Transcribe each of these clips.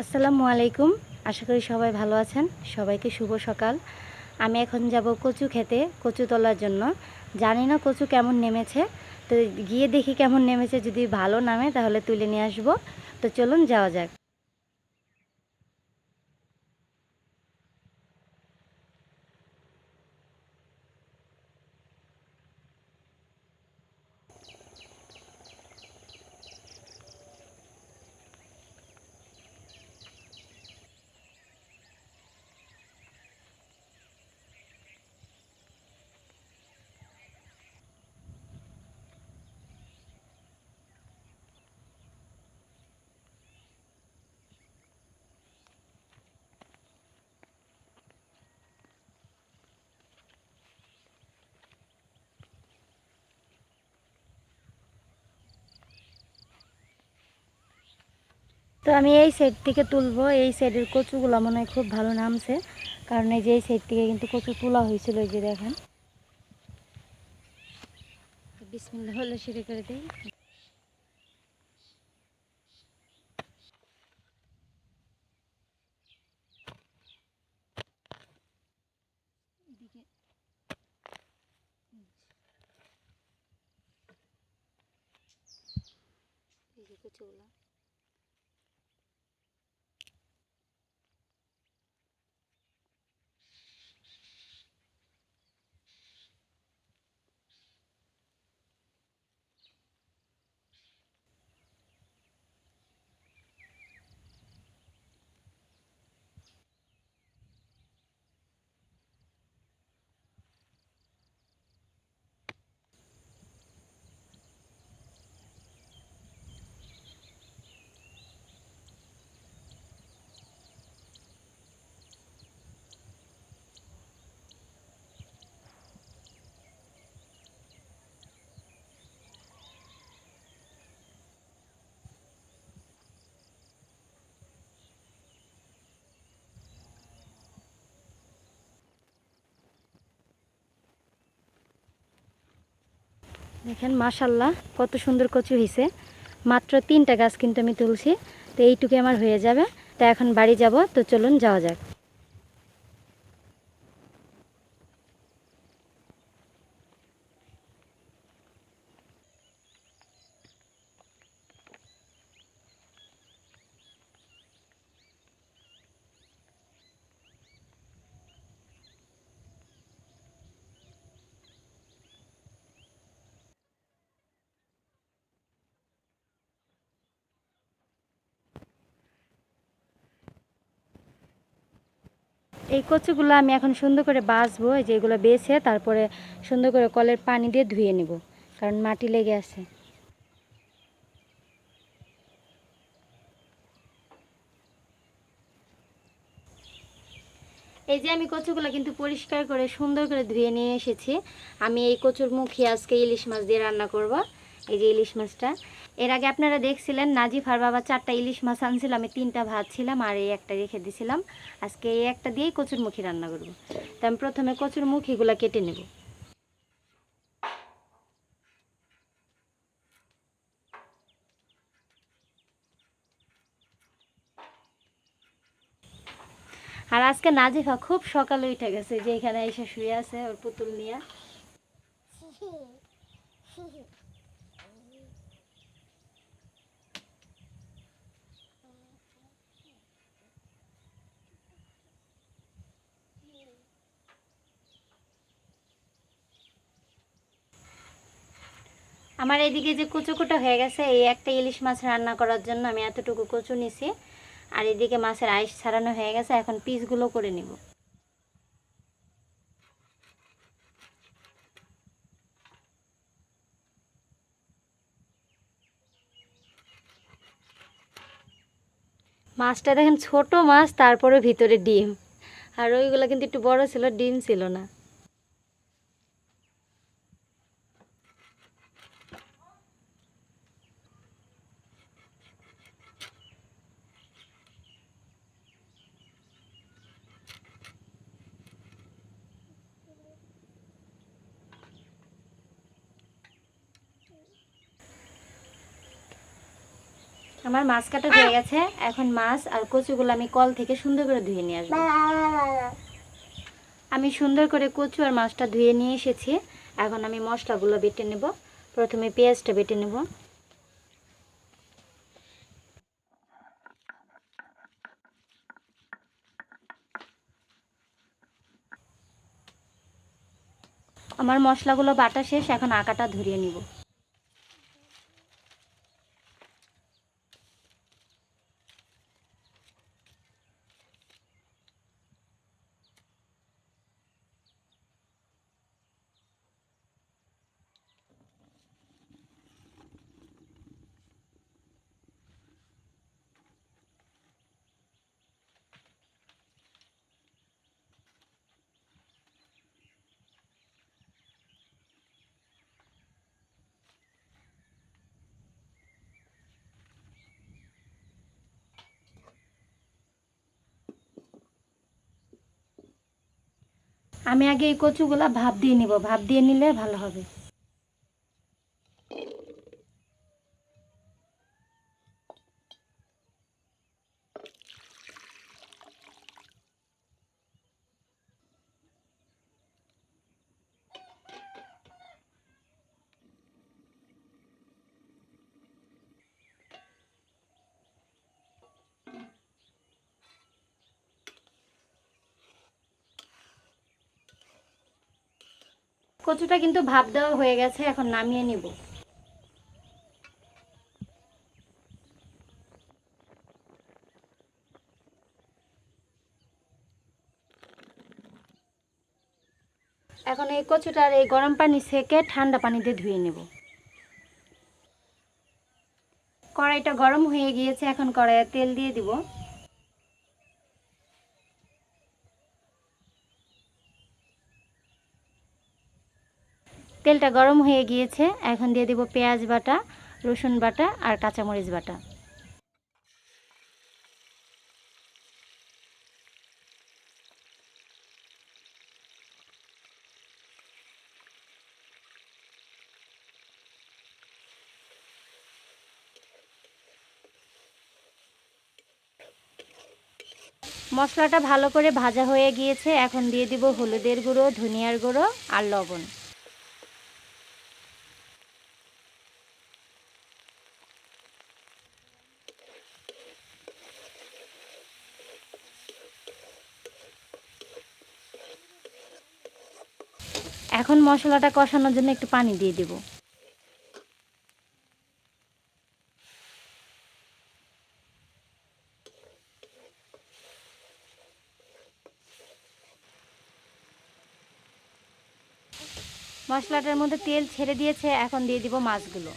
আসসালামু আলাইকুম। আশা করি সবাই ভালো আছেন। সবাইকে শুভ সকাল। আমি এখন যাব কচু খেতে, কচু তোলার জন্য। জানি না কচু কেমন নেমেছে। তো গিয়ে দেখি কেমন নেমেছে। যদি ভালো নামে তাহলে তুলে নিয়ে আসব। তো চলুন যাওয়া যাক। তো আমি এই সাইড থেকে তুলবো। এই সাইডের কচুগুলো মনে হয় খুব ভালো নামছে। কারণ এই যে এই সাইড থেকে কিন্তু কচু তোলা হয়েছিল এই যে দেখেন। বিসমিল্লা হলে শুরু করে দিই। দেখেন মাশাল্লাহ কত সুন্দর কচু হয়েছে মাত্র তিনটা গাছ কিন্তু আমি তুলছি, তো এইটুকু আমার হয়ে যাবে। তা এখন বাড়ি যাব, তো চলুন যাওয়া যাক। এই কচুগুলো আমি এখন সুন্দর করে বাছবো এই যে এগুলো বেছে তারপরে সুন্দর করে কলের পানি দিয়ে ধুয়ে নেব, কারণ মাটি লেগে আছে। এই যে আমি কচুগুলো কিন্তু পরিষ্কার করে সুন্দর করে ধুয়ে নিয়ে এসেছি, আমি এই কচুর মুখে আজকে ইলিশ মাছ দিয়ে রান্না করব। এই যে ইলিশ মাছটা। এর আগে আপনারা দেখছিলেন, নাজিফার বাবা চারটা ইলিশ মাছ আনছিল, আমি তিনটা ভাত ছিলাম আর এই একটা রেখে দিছিলাম। আজকে এই একটা দিয়েই কচুর মুখি রান্না করব। তো আমি প্রথমে কচুর মুখিগুলো কেটে নেব। আর আজকে নাজিফা খুব সকালে উঠে গেছে, যে এখানে এসে শুয়ে আছে ওর পুতুল নিয়ে। আমার এইদিকে যে কুচো হয়ে গেছে, এই একটা ইলিশ মাছ রান্না করার জন্য আমি এতটুকু কচু নিছি। আর এদিকে মাছের আইস ছাড়ানো হয়ে গেছে, এখন পিসগুলো করে নিব। মাছটা দেখেন ছোট মাছ, তারপরে ভিতরে ডিম। আর ওইগুলো কিন্তু একটু বড় ছিল, ডিম ছিল না। আমার মাছ কাটা হয়ে গেছে। এখন মাছ আর কচুগুলো আমি কল থেকে সুন্দর করে ধুয়ে নিয়ে আসব। আমি সুন্দর করে কচু আর মাছটা ধুয়ে নিয়ে এসেছি। এখন আমি মশলাগুলো বেটে নেব। প্রথমে পেঁয়াজটা বেটে নেব। আমার মশলাগুলো বাটা শেষ, এখন আকাটা ধরিয়ে নিব। আমি আগে এই কচুগুলা ভাপ দিয়ে নিব। ভাপ দিয়ে নিলে ভালো হবে। কচুটা কিন্তু ভাপ দেওয়া হয়ে গেছে, এখন নামিয়ে নিব। এখন এই কচুটার এই গরম পানি সেকে ঠান্ডা পানি দিয়ে ধুয়ে নেব। কড়াইটা গরম হয়ে গিয়েছে, এখন কড়াইয়ে তেল দিয়ে দিব। তেলটা গরম হয়ে গিয়েছে। এখন দিয়ে দেব পেঁয়াজ বাটা, রসুন বাটা আর কাঁচামরিচ বাটা। মশলাটা ভালো করে ভাজা হয়ে গিয়েছে। এখন দিয়ে দিব হলুদের গুঁড়ো, ধনিয়ার গুঁড়ো আর লবণ। এখন মশলাটা কষানোর জন্য একটু পানি দিয়ে দেব। মশলাটার মধ্যে তেল ছেড়ে দিয়েছে, এখন দিয়ে দিব মাছগুলো।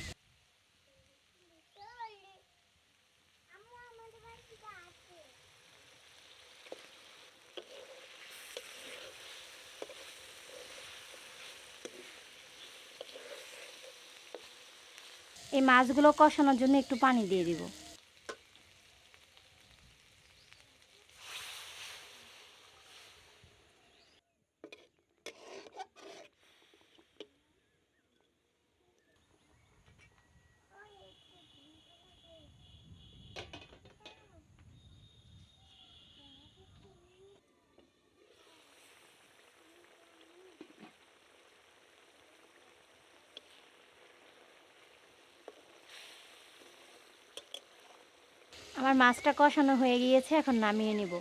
এই মাছগুলো কষানোর জন্য একটু পানি দিয়ে দিব। আমার মাছটা কষানো হয়ে গিয়েছে এখন নামিয়ে নিব।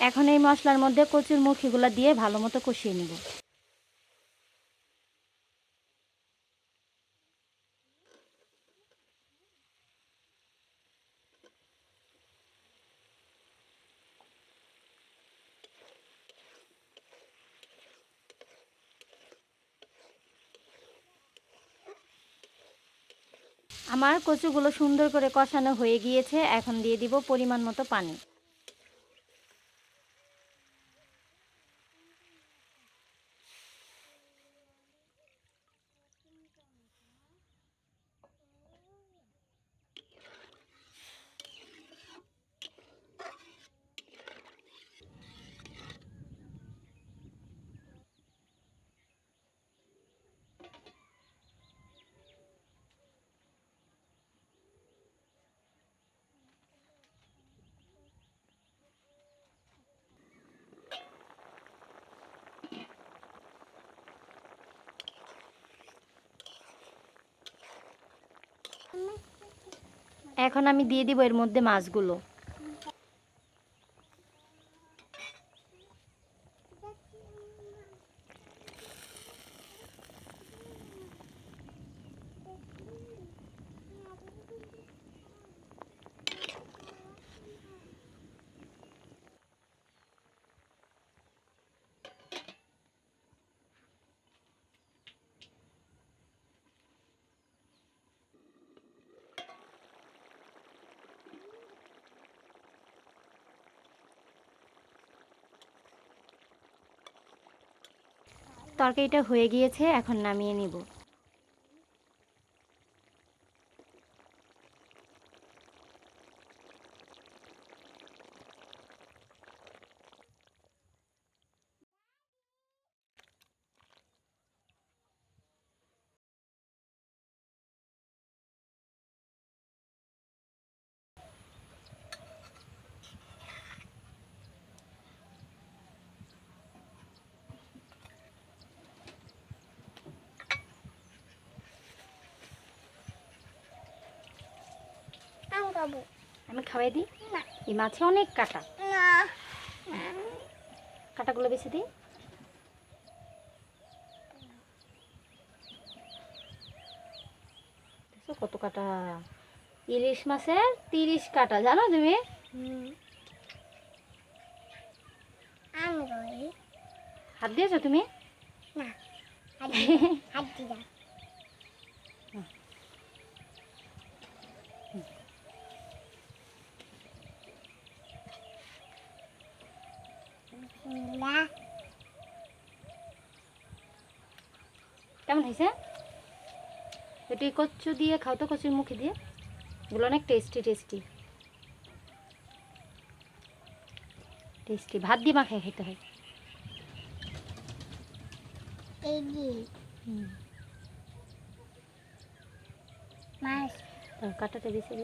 এখন এই মশলার মধ্যে কচুর মুখিগুলো দিয়ে ভালো মতো কষিয়ে নেব। আমার কচুগুলো সুন্দর করে কষানো হয়ে গিয়েছে, এখন দিয়ে দিব পরিমাণ মতো পানি। এখন আমি দিয়ে দিব এর মধ্যে মাছগুলো। তরকারিটা হয়ে গিয়েছে এখন নামিয়ে নিব আমি খাব। আমি খাওয়াই দিই? না। এই মাছে অনেক কাটা। না। কাটাগুলো বেছে দিই। কত কাটা? ইলিশ মাছের তিরিশ কাটা জানো তুমি? হাত দিয়েছ তুমি? না। হাত হাত কেমন হয়েছে? একটু এই কচ্ছু দিয়ে খাও তো কচুর মুখে দিয়ে? এগুলো অনেক টেস্টি টেস্টি টেস্টি ভাত দিয়ে মাখায় খেতে হয়। কাটাটা বেছে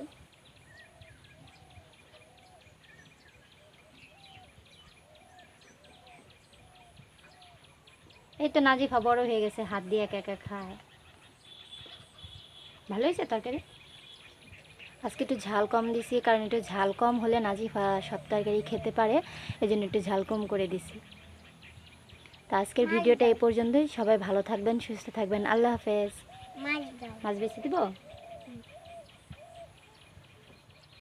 এই তো নাজিফা বড় হয়ে গেছে হাত দিয়ে একা একা খায়। ভালো হয়েছে তরকারি? আজকে একটু ঝাল কম দিছি কারণ একটু ঝাল কম হলে নাজিফা সব তরকারি খেতে পারে এই জন্য একটু ঝাল কম করে দিছি। তা আজকের ভিডিওটা এই পর্যন্তই। সবাই ভালো থাকবেন সুস্থ থাকবেন। আল্লাহ হাফেজ। মাছ বেছে মাছ বেশি দিব?